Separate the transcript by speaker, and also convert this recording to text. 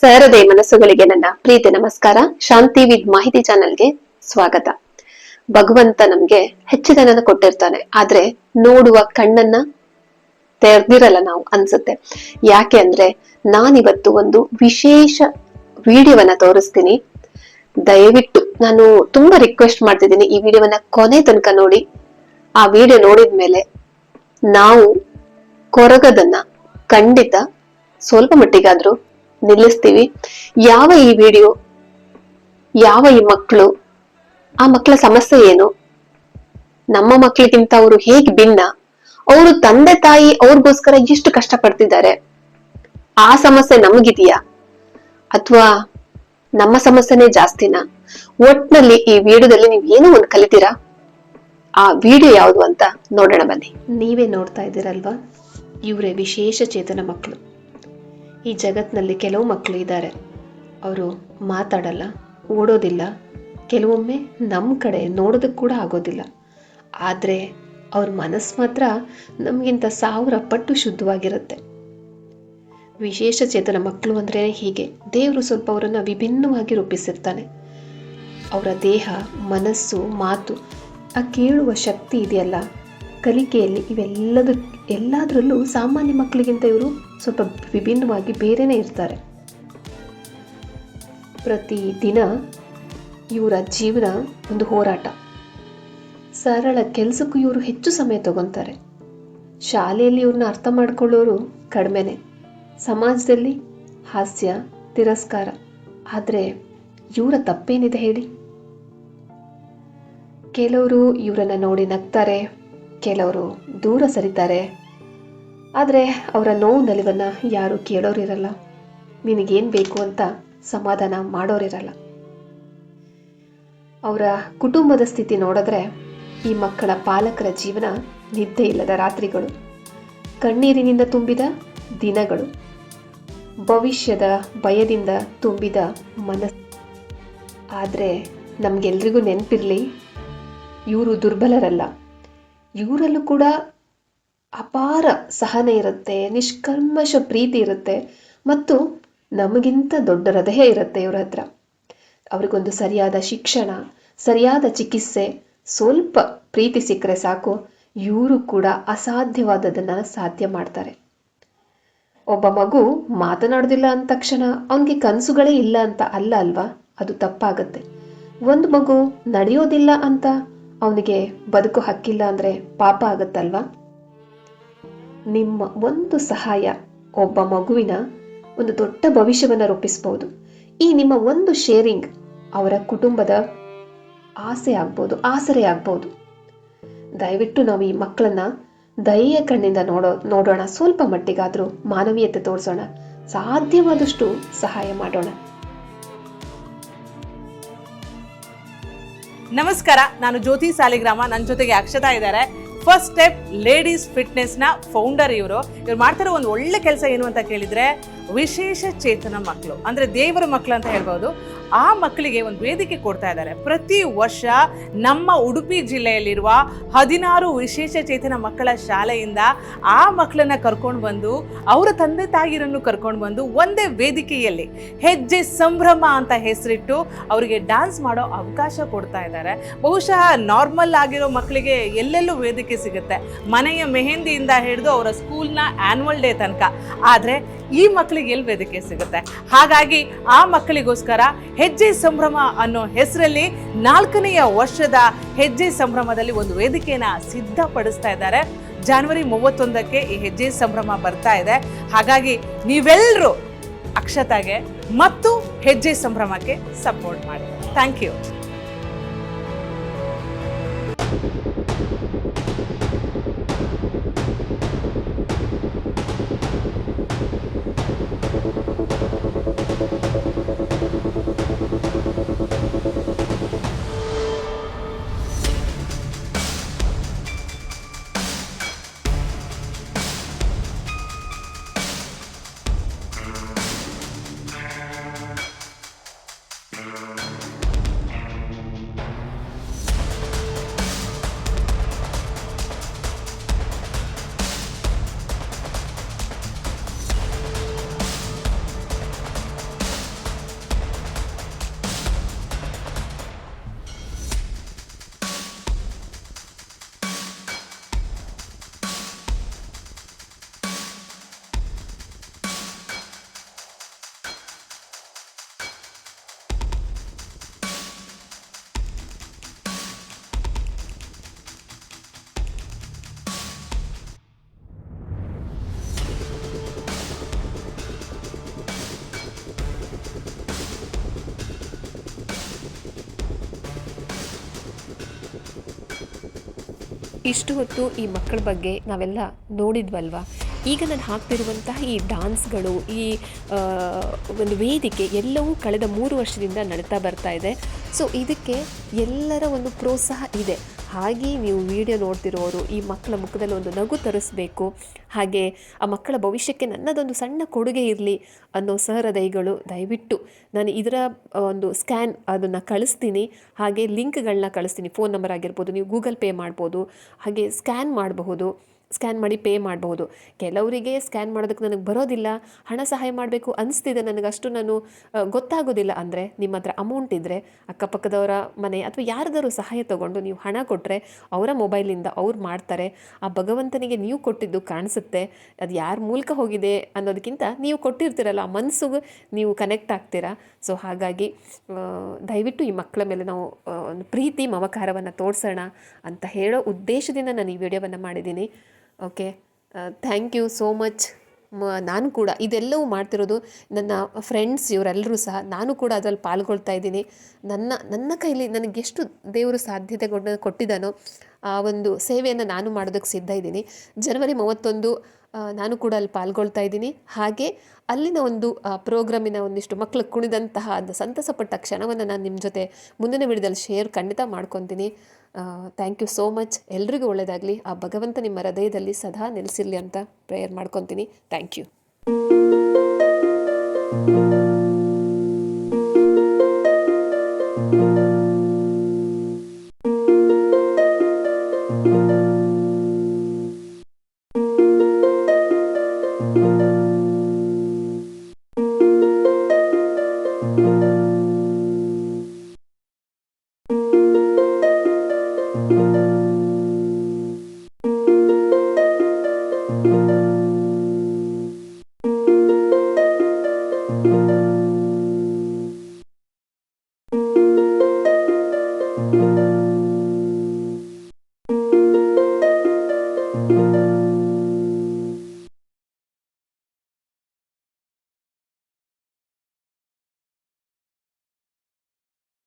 Speaker 1: ಸಹೃದಯ ಮನಸ್ಸುಗಳಿಗೆ ನನ್ನ ಪ್ರೀತಿ ನಮಸ್ಕಾರ. ಶಾಂತಿ ವಿದ್ ಮಾಹಿತಿ ಚಾನೆಲ್ಗೆ ಸ್ವಾಗತ. ಭಗವಂತ ನಮ್ಗೆ ಹೆಚ್ಚಿದನನ್ನ ಕೊಟ್ಟಿರ್ತಾನೆ. ಆದ್ರೆ ನೋಡುವ ಕಣ್ಣನ್ನ ತೆರೆದಿರಲ್ಲ ನಾವು ಅನ್ಸುತ್ತೆ. ಯಾಕೆ ಅಂದ್ರೆ ನಾನಿವತ್ತು ಒಂದು ವಿಶೇಷ ವಿಡಿಯೋವನ್ನ ತೋರಿಸ್ತೀನಿ. ದಯವಿಟ್ಟು ನಾನು ತುಂಬಾ ರಿಕ್ವೆಸ್ಟ್ ಮಾಡ್ತಿದ್ದೀನಿ ಈ ವಿಡಿಯೋವನ್ನ ಕೊನೆ ತನಕ ನೋಡಿ. ಆ ವಿಡಿಯೋ ನೋಡಿದ್ಮೇಲೆ ನಾವು ಕೊರಗದನ್ನ ಖಂಡಿತ ಸ್ವಲ್ಪ ಮಟ್ಟಿಗಾದ್ರೂ ನಿಲ್ಲಿಸ್ತೀವಿ. ಯಾವ ಈ ವಿಡಿಯೋ, ಯಾವ ಈ ಮಕ್ಕಳು ಆ ಮಕ್ಕಳ ಸಮಸ್ಯೆ ಏನು? ನಮ್ಮ ಮಕ್ಕಳಿಗಿಂತ ಅವರು ಹೇಗೆ ಭಿನ್ನ? ಅವರು ತಂದೆ ತಾಯಿ ಅವ್ರಿಗೋಸ್ಕರ ಎಷ್ಟು ಕಷ್ಟ ಪಡ್ತಿದ್ದಾರೆ ಆ ಸಮಸ್ಯೆ ನಮಗಿದೆಯಾ? ಅಥವಾ ನಮ್ಮ ಸಮಸ್ಯೆನೇ ಜಾಸ್ತಿನಾ? ಒಟ್ನಲ್ಲಿ ಈ ವಿಡಿಯೋದಲ್ಲಿ ನೀವು ಏನೋ ಒಂದು ಕಲಿತೀರಾ? ಆ ವಿಡಿಯೋ ಯಾವುದು ಅಂತ ನೋಡೋಣ ಬನ್ನಿ. ನೀವೇ ನೋಡ್ತಾ ಇದ್ದೀರಲ್ವಾ? ಇವರೇ ವಿಶೇಷ ಚೇತನ ಮಕ್ಕಳು ಈ ಜಗತ್ತಿನಲ್ಲಿ ಕೆಲವು ಮಕ್ಕಳು ಇದ್ದಾರೆ. ಅವರು ಮಾತಾಡಲ್ಲ, ಓಡೋದಿಲ್ಲ. ಕೆಲವೊಮ್ಮೆ ನಮ್ಮ ಕಡೆ ನೋಡೋದಕ್ಕೆ ಕೂಡ ಆಗೋದಿಲ್ಲ. ಆದರೆ ಅವ್ರ ಮನಸ್ಸು ಮಾತ್ರ ನಮಗಿಂತ ಸಾವಿರ ಪಟ್ಟು ಶುದ್ಧವಾಗಿರುತ್ತೆ. ವಿಶೇಷ ಚೇತನ ಮಕ್ಕಳು ಅಂದರೆ ಹೀಗೆ. ದೇವರು ಸ್ವಲ್ಪ ಅವರನ್ನು ವಿಭಿನ್ನವಾಗಿ ರೂಪಿಸಿರ್ತಾನೆ. ಅವರ ದೇಹ, ಮನಸ್ಸು, ಮಾತು, ಆ ಕೇಳುವ ಶಕ್ತಿ ಇದೆಯಲ್ಲ? ಕಲಿಕೆಯಲ್ಲಿ ಇವೆಲ್ಲದ ಎಲ್ಲದರಲ್ಲೂ ಸಾಮಾನ್ಯ ಮಕ್ಕಳಿಗಿಂತ ಇವರು ಸ್ವಲ್ಪ ವಿಭಿನ್ನವಾಗಿ ಬೇರೆಯೇ ಇರ್ತಾರೆ. ಪ್ರತಿ ದಿನ ಇವರ ಜೀವನ ಒಂದು ಹೋರಾಟ. ಸರಳ ಕೆಲಸಕ್ಕೂ ಇವರು ಹೆಚ್ಚು ಸಮಯ ತಗೊತಾರೆ. ಶಾಲೆಯಲ್ಲಿ ಇವ್ರನ್ನ ಅರ್ಥ ಮಾಡ್ಕೊಳ್ಳೋರು ಕಡಿಮೆನೆ. ಸಮಾಜದಲ್ಲಿ ಹಾಸ್ಯ, ತಿರಸ್ಕಾರ. ಆದರೆ ಇವರ ತಪ್ಪೇನಿದೆ ಹೇಳಿ? ಕೆಲವರು ಇವರನ್ನು ನೋಡಿ ನಗ್ತಾರೆ, ಕೆಲವರು ದೂರ ಸರಿತಾರೆ. ಆದರೆ ಅವರ ನೋವು ನಲಿವನ್ನು ಯಾರೂ ಕೇಳೋರಿರಲ್ಲ. ನಿನಗೇನು ಬೇಕು ಅಂತ ಸಮಾಧಾನ ಮಾಡೋರಿರಲ್ಲ. ಅವರ ಕುಟುಂಬದ ಸ್ಥಿತಿ ನೋಡಿದ್ರೆ ಈ ಮಕ್ಕಳ ಪಾಲಕರ ಜೀವನ ನಿದ್ದೆ ಇಲ್ಲದ ರಾತ್ರಿಗಳು, ಕಣ್ಣೀರಿನಿಂದ ತುಂಬಿದ ದಿನಗಳು, ಭವಿಷ್ಯದ ಭಯದಿಂದ ತುಂಬಿದ ಮನಸ್ಸು. ಆದರೆ ನಮಗೆಲ್ರಿಗೂ ನೆನಪಿರಲಿ, ಇವರು ದುರ್ಬಲರಲ್ಲ. ಇವರಲ್ಲೂ ಕೂಡ ಅಪಾರ ಸಹನೆ ಇರುತ್ತೆ, ನಿಷ್ಕಲ್ಮಶ ಪ್ರೀತಿ ಇರುತ್ತೆ ಮತ್ತು ನಮಗಿಂತ ದೊಡ್ಡ ಹೃದಯ ಇರುತ್ತೆ ಇವ್ರ ಹತ್ರ. ಅವ್ರಿಗೊಂದು ಸರಿಯಾದ ಶಿಕ್ಷಣ, ಸರಿಯಾದ ಚಿಕಿತ್ಸೆ, ಸ್ವಲ್ಪ ಪ್ರೀತಿ ಸಿಕ್ಕರೆ ಸಾಕು, ಇವರು ಕೂಡ ಅಸಾಧ್ಯವಾದದನ್ನ ಸಾಧ್ಯ ಮಾಡ್ತಾರೆ. ಒಬ್ಬ ಮಗು ಮಾತನಾಡೋದಿಲ್ಲ ಅಂದ ತಕ್ಷಣ ಅವನಿಗೆ ಕನಸುಗಳೇ ಇಲ್ಲ ಅಂತ ಅಲ್ಲ ಅಲ್ವಾ? ಅದು ತಪ್ಪಾಗತ್ತೆ. ಒಂದು ಮಗು ನಡೆಯೋದಿಲ್ಲ ಅಂತ ಅವನಿಗೆ ಬದುಕು ಹಕ್ಕಿಲ್ಲ ಅಂದ್ರೆ ಪಾಪ ಆಗತ್ತಲ್ವಾ? ನಿಮ್ಮ ಒಂದು ಸಹಾಯ ಒಬ್ಬ ಮಗುವಿನ ಒಂದು ದೊಡ್ಡ ಭವಿಷ್ಯವನ್ನ ರೂಪಿಸಬಹುದು ಈ ನಿಮ್ಮ ಒಂದು ಶೇರಿಂಗ್ ಅವರ ಕುಟುಂಬದ ಆಸೆ ಆಗ್ಬೋದು, ಆಸರೆ ಆಗ್ಬೋದು. ದಯವಿಟ್ಟು ನಾವು ಈ ಮಕ್ಕಳನ್ನ ದಯೆಯ ಕಣ್ಣಿಂದ ನೋಡೋ, ನೋಡೋಣ. ಸ್ವಲ್ಪ ಮಟ್ಟಿಗಾದ್ರೂ ಮಾನವೀಯತೆ ತೋರಿಸೋಣ. ಸಾಧ್ಯವಾದಷ್ಟು ಸಹಾಯ ಮಾಡೋಣ.
Speaker 2: ನಮಸ್ಕಾರ. ನಾನು ಜ್ಯೋತಿ ಸಾಲಿಗ್ರಾಮ. ನನ್ನ ಜೊತೆಗೆ ಅಕ್ಷತಾ ಇದ್ದಾರೆ. ಫಸ್ಟ್ ಸ್ಟೆಪ್ ಲೇಡೀಸ್ ಫಿಟ್ನೆಸ್ನ ಫೌಂಡರ್ ಇವರು. ಇವ್ರು ಮಾಡ್ತಿರೋ ಒಂದು ಒಳ್ಳೆ ಕೆಲಸ ಏನು ಅಂತ ಕೇಳಿದ್ರೆ ವಿಶೇಷ ಚೇತನ ಮಕ್ಕಳು ಅಂದ್ರೆ ದೇವರ ಮಕ್ಕಳು ಅಂತ ಹೇಳ್ಬೋದು. ಆ ಮಕ್ಕಳಿಗೆ ಒಂದು ವೇದಿಕೆ ಕೊಡ್ತಾ ಇದ್ದಾರೆ. ಪ್ರತಿ ವರ್ಷ ನಮ್ಮ ಉಡುಪಿ ಜಿಲ್ಲೆಯಲ್ಲಿರುವ ಹದಿನಾರು ವಿಶೇಷ ಚೇತನ ಮಕ್ಕಳ ಶಾಲೆಯಿಂದ ಆ ಮಕ್ಕಳನ್ನ ಕರ್ಕೊಂಡು ಬಂದು, ಅವರ ತಂದೆ ತಾಯಿರನ್ನು ಕರ್ಕೊಂಡು ಬಂದು ಒಂದೇ ವೇದಿಕೆಯಲ್ಲಿ ಹೆಜ್ಜೆ ಸಂಭ್ರಮ ಅಂತ ಹೆಸರಿಟ್ಟು ಅವರಿಗೆ ಡ್ಯಾನ್ಸ್ ಮಾಡೋ ಅವಕಾಶ ಕೊಡ್ತಾ ಇದ್ದಾರೆ. ಬಹುಶಃ ನಾರ್ಮಲ್ ಆಗಿರೋ ಮಕ್ಕಳಿಗೆ ಎಲ್ಲೆಲ್ಲೂ ವೇದಿಕೆ ಸಿಗುತ್ತೆ. ಮನೆಯ ಮೆಹೆಂದಿಯಿಂದ ಹಿಡಿದು ಅವರ ಸ್ಕೂಲ್ನ ಆ್ಯನ್ವಲ್ ಡೇ ತನಕ. ಆದರೆ ಈ ಮಕ್ಕಳಿಗೆ ಎಲ್ಲಿ ವೇದಿಕೆ ಸಿಗುತ್ತೆ? ಹಾಗಾಗಿ ಆ ಮಕ್ಕಳಿಗೋಸ್ಕರ ಹೆಜ್ಜೆ ಸಂಭ್ರಮ ಅನ್ನೋ ಹೆಸರಲ್ಲಿ ನಾಲ್ಕನೆಯ ವರ್ಷದ ಹೆಜ್ಜೆ ಸಂಭ್ರಮದಲ್ಲಿ ಒಂದು ವೇದಿಕೆಯನ್ನು ಸಿದ್ಧಪಡಿಸ್ತಾ ಇದ್ದಾರೆ. ಜಾನ್ವರಿ ಮೂವತ್ತೊಂದಕ್ಕೆ ಈ ಹೆಜ್ಜೆ ಸಂಭ್ರಮ ಬರ್ತಾ ಇದೆ. ಹಾಗಾಗಿ ನೀವೆಲ್ಲರೂ ಅಕ್ಷತಾಗೆ ಮತ್ತು ಹೆಜ್ಜೆ ಸಂಭ್ರಮಕ್ಕೆ ಸಪೋರ್ಟ್ ಮಾಡಿ. ಥ್ಯಾಂಕ್ ಯು
Speaker 1: ಇಷ್ಟು ಹೊತ್ತು ಈ ಮಕ್ಕಳ ಬಗ್ಗೆ ನಾವೆಲ್ಲ ನೋಡಿದ್ವಲ್ವ? ಈಗ ನಾನು ಹಾಕ್ತಿರುವಂತಹ ಈ ಡಾನ್ಸ್ಗಳು, ಈ ಒಂದು ವೇದಿಕೆ ಎಲ್ಲವೂ ಕಳೆದ ಮೂರು ವರ್ಷದಿಂದ ನಡೀತಾ ಬರ್ತಾ ಇದೆ. ಸೊ, ಇದಕ್ಕೆ ಎಲ್ಲರ ಒಂದು ಪ್ರೋತ್ಸಾಹ ಇದೆ. ಹಾಗೆ ನೀವು ವಿಡಿಯೋ ನೋಡ್ತಿರೋರು ಈ ಮಕ್ಕಳ ಮುಖದಲ್ಲಿ ಒಂದು ನಗು ತರಿಸ್ಬೇಕು. ಹಾಗೆ ಆ ಮಕ್ಕಳ ಭವಿಷ್ಯಕ್ಕೆ ನನ್ನದೊಂದು ಸಣ್ಣ ಕೊಡುಗೆ ಇರಲಿ ಅನ್ನೋ ಸಹೃದಯಗಳು ದಯವಿಟ್ಟು ನಾನು ಇದರ ಒಂದು ಸ್ಕ್ಯಾನ್ ಅದನ್ನು ಕಳಿಸ್ತೀನಿ. ಹಾಗೆ ಲಿಂಕ್ಗಳನ್ನ ಕಳಿಸ್ತೀನಿ. ಫೋನ್ ನಂಬರ್ ಆಗಿರ್ಬೋದು, ನೀವು ಗೂಗಲ್ ಪೇ ಮಾಡ್ಬೋದು. ಹಾಗೆ ಸ್ಕ್ಯಾನ್ ಮಾಡಬಹುದು. ಸ್ಕ್ಯಾನ್ ಮಾಡಿ ಪೇ ಮಾಡಬಹುದು ಕೆಲವರಿಗೆ ಸ್ಕ್ಯಾನ್ ಮಾಡೋದಕ್ಕೆ ನನಗೆ ಬರೋದಿಲ್ಲ. ಹಣ ಸಹಾಯ ಮಾಡಬೇಕು ಅನಿಸ್ತಿದೆ ನನಗೆ. ಅಷ್ಟು ನಾನು ಗೊತ್ತಾಗೋದಿಲ್ಲ ಅಂದರೆ ನಿಮ್ಮ ಹತ್ರ ಅಮೌಂಟ್ ಇದ್ದರೆ ಅಕ್ಕಪಕ್ಕದವರ ಮನೆ ಅಥವಾ ಯಾರ್ದಾರು ಸಹಾಯ ತಗೊಂಡು ನೀವು ಹಣ ಕೊಟ್ಟರೆ ಅವರ ಮೊಬೈಲಿಂದ ಅವ್ರು ಮಾಡ್ತಾರೆ. ಆ ಭಗವಂತನಿಗೆ ನೀವು ಕೊಟ್ಟಿದ್ದು ಕಾಣಿಸುತ್ತೆ. ಅದು ಯಾರ ಮೂಲಕ ಹೋಗಿದೆ ಅನ್ನೋದಕ್ಕಿಂತ ನೀವು ಕೊಟ್ಟಿರ್ತೀರಲ್ಲ, ಆ ಮನಸ್ಸಿಗೆ ನೀವು ಕನೆಕ್ಟ್ ಆಗ್ತೀರಾ. ಸೊ ಹಾಗಾಗಿ ದಯವಿಟ್ಟು ಈ ಮಕ್ಕಳ ಮೇಲೆ ನಾವು ಒಂದು ಪ್ರೀತಿ ಮಮಕಾರವನ್ನು ತೋರಿಸೋಣ ಅಂತ ಹೇಳೋ ಉದ್ದೇಶದಿಂದ ನಾನು ಈ ವಿಡಿಯೋವನ್ನು ಮಾಡಿದ್ದೀನಿ. Okay thank you so much ನಾನು ಕೂಡ ಇದೆಲ್ಲವೂ ಮಾಡ್ತಿರೋದು ನನ್ನ ಫ್ರೆಂಡ್ಸ್ ಇವರೆಲ್ಲರೂ ಸಹ. ನಾನು ಕೂಡ ಅದರಲ್ಲಿ ಪಾಲ್ಗೊಳ್ತಾ ಇದ್ದೀನಿ. ನನ್ನ ನನ್ನ ಕೈಲಿ ನನಗೆಷ್ಟು ದೇವರು ಸಾಧ್ಯತೆ ಕೊಟ್ಟ ಕೊಟ್ಟಿದ್ದಾನೋ ಆ ಒಂದು ಸೇವೆಯನ್ನು ನಾನು ಮಾಡೋದಕ್ಕೆ ಸಿದ್ಧ ಇದ್ದೀನಿ. ಜನವರಿ ಮೂವತ್ತೊಂದು ನಾನು ಕೂಡ ಅಲ್ಲಿ ಪಾಲ್ಗೊಳ್ತಾ ಇದ್ದೀನಿ. ಹಾಗೆ ಅಲ್ಲಿನ ಒಂದು ಪ್ರೋಗ್ರಾಮಿನ ಒಂದಿಷ್ಟು ಮಕ್ಕಳು ಕುಣಿದಂತಹ ಒಂದು ಸಂತಸಪಟ್ಟ ಕ್ಷಣವನ್ನು ನಾನು ನಿಮ್ಮ ಜೊತೆ ಮುಂದಿನ ವಿಡಿಯೋದಲ್ಲಿ ಶೇರ್ ಖಂಡಿತ ಮಾಡ್ಕೊತೀನಿ. ಥ್ಯಾಂಕ್ ಯು ಸೋ ಮಚ್ ಎಲ್ರಿಗೂ ಒಳ್ಳೆಯದಾಗಲಿ. ಆ ಭಗವಂತ ನಿಮ್ಮ ಹೃದಯದಲ್ಲಿ ಸದಾ ನೆಲೆಸಿರಲಿ ಅಂತ ಪ್ರೇಯರ್ ಮಾಡ್ಕೊತೀನಿ. Thank you